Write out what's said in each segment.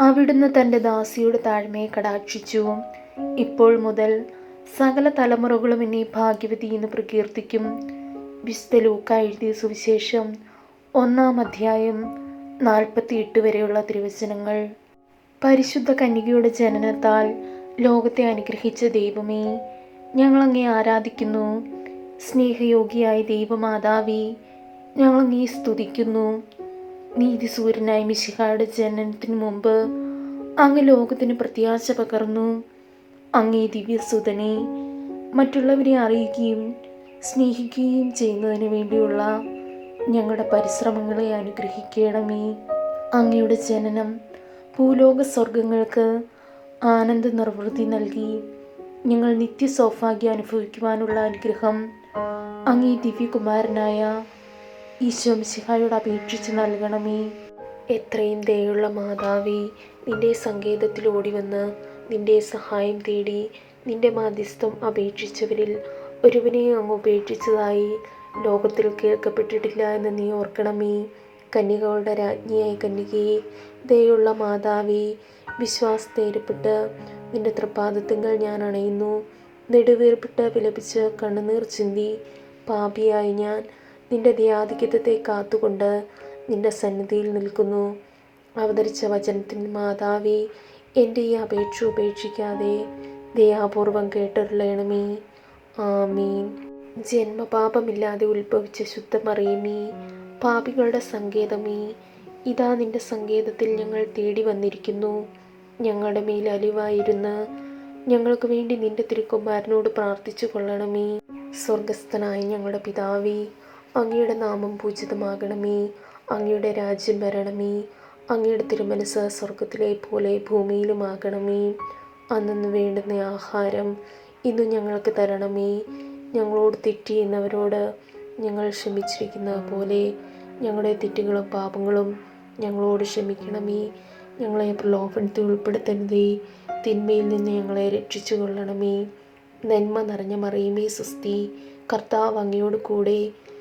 അവിടുന്ന് തന്റെ ദാസിയുടെ താഴ്മയെ കടാക്ഷിച്ചു. ഇപ്പോൾ മുതൽ സകല തലമുറകളും എന്നെ ഭാഗ്യവതി എന്ന് പ്രകീർത്തിക്കും. വിശുദ്ധ ലൂക്ക എഴുതിയ സുവിശേഷം ഒന്നാം അധ്യായം നാൽപ്പത്തിയെട്ട് വരെയുള്ള തിരുവചനങ്ങൾ. പരിശുദ്ധ കന്യകയുടെ ജനനത്താൽ ലോകത്തെ അനുഗ്രഹിച്ച ദൈവമേ ഞങ്ങളങ്ങേ ആരാധിക്കുന്നു. സ്നേഹയോഗിയായ ദൈവമാതാവി ഞങ്ങളങ്ങേ സ്തുതിക്കുന്നു. നീതിസൂര്യനായ മിശിഹായുടെ ജനനത്തിന് മുമ്പ് അങ്ങ് ലോകത്തിന് പ്രത്യാശ പകർന്നു. അങ്ങേ ദിവ്യസുതനെ മറ്റുള്ളവരെ അറിയിക്കുകയും സ്നേഹിക്കുകയും ചെയ്യുന്നതിന് വേണ്ടിയുള്ള ഞങ്ങളുടെ പരിശ്രമങ്ങളെ അനുഗ്രഹിക്കണമേ. അങ്ങയുടെ ജനനം ഭൂലോക സ്വർഗങ്ങൾക്ക് ആനന്ദ നിർവൃത്തി നൽകി ഞങ്ങൾ നിത്യസൗഭാഗ്യം അനുഭവിക്കുവാനുള്ള അനുഗ്രഹം അങ്ങേ ദിവ്യകുമാരനായ ഈശോ മിശിഹായോട് അപേക്ഷിച്ച് നൽകണമേ. എത്രയും ദയുള്ള മാതാവേ നിന്റെ സങ്കേതത്തിൽ ഓടിവന്ന് നിന്റെ സഹായം തേടി നിന്റെ മാധ്യസ്ഥം അപേക്ഷിച്ചവരിൽ ഒരുവനെ അങ്ങ് ഉപേക്ഷിച്ചതായി ലോകത്തിൽ കേൾക്കപ്പെട്ടിട്ടില്ല എന്ന് നീ ഓർക്കണമേ. കന്യകളുടെ രാജ്ഞിയായി കന്യകയെ ദയുള്ള മാതാവേ വിശ്വാസത്തേരപ്പെട്ട് നിന്റെ തൃപ്പാദത്തിങ്കൾ ഞാൻ അണയുന്നു. നെടുവേർപ്പിട്ട് വിലപിച്ച് കണ്ണുനീർ ചിന്തി പാപിയായി ഞാൻ നിന്റെ ധ്യാധിക്യത്തെ കാത്തുകൊണ്ട് നിന്റെ സന്നിധിയിൽ നിൽക്കുന്നു. അവതരിച്ച വചനത്തിൻ മാതാവി എന്റെ ഈ അപേക്ഷ ഉപേക്ഷിക്കാതെ ദയാപൂർവം കേട്ടറിയണമേ ആമീൻ. ജന്മപാപമില്ലാതെ ഉത്ഭവിച്ച ശുദ്ധമറിയമേ പാപികളുടെ സങ്കേതമേ ഇതാ നിന്റെ സങ്കേതത്തിൽ ഞങ്ങൾ തേടി വന്നിരിക്കുന്നു. ഞങ്ങളുടെ മേൽ അലിവായിരുന്ന് ഞങ്ങൾക്ക് വേണ്ടി നിന്റെ തിരുക്കുമാരനോട് പ്രാർത്ഥിച്ചു കൊള്ളണമേ സ്വർഗസ്ഥനായ ഞങ്ങളുടെ പിതാവേ അങ്ങയുടെ നാമം പൂജിതമാകണമേ. അങ്ങയുടെ രാജ്യം വരണമേ. അങ്ങയുടെ തിരുമനസ് സ്വർഗത്തിലെ പോലെ ഭൂമിയിലുമാകണമേ. അന്നു വേണ്ടുന്ന ആഹാരം ഇന്ന് ഞങ്ങൾക്ക് തരണമേ. ഞങ്ങളോട് തെറ്റിയുന്നവരോട് ഞങ്ങൾ ക്ഷമിച്ചിരിക്കുന്ന പോലെ ഞങ്ങളുടെ തെറ്റുകളും പാപങ്ങളും ഞങ്ങളോട് ക്ഷമിക്കണമേ. ഞങ്ങളെ പ്രലോഭനത്തിൽ ഉൾപ്പെടുത്തരുതേ. തിന്മയിൽ നിന്ന് ഞങ്ങളെ രക്ഷിച്ചു കൊള്ളണമേ. നന്മ നിറഞ്ഞ മറിയുമേ സുസ്തി കർത്താവ് അങ്ങയോട് കൂടെ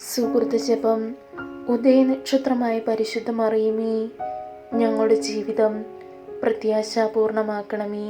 സുഹൃത്ത് ജപം ഉദയനക്ഷത്രമായ പരിശുദ്ധ മറിയുമേ ഞങ്ങളുടെ ജീവിതം പ്രത്യാശാപൂർണമാക്കണമേ.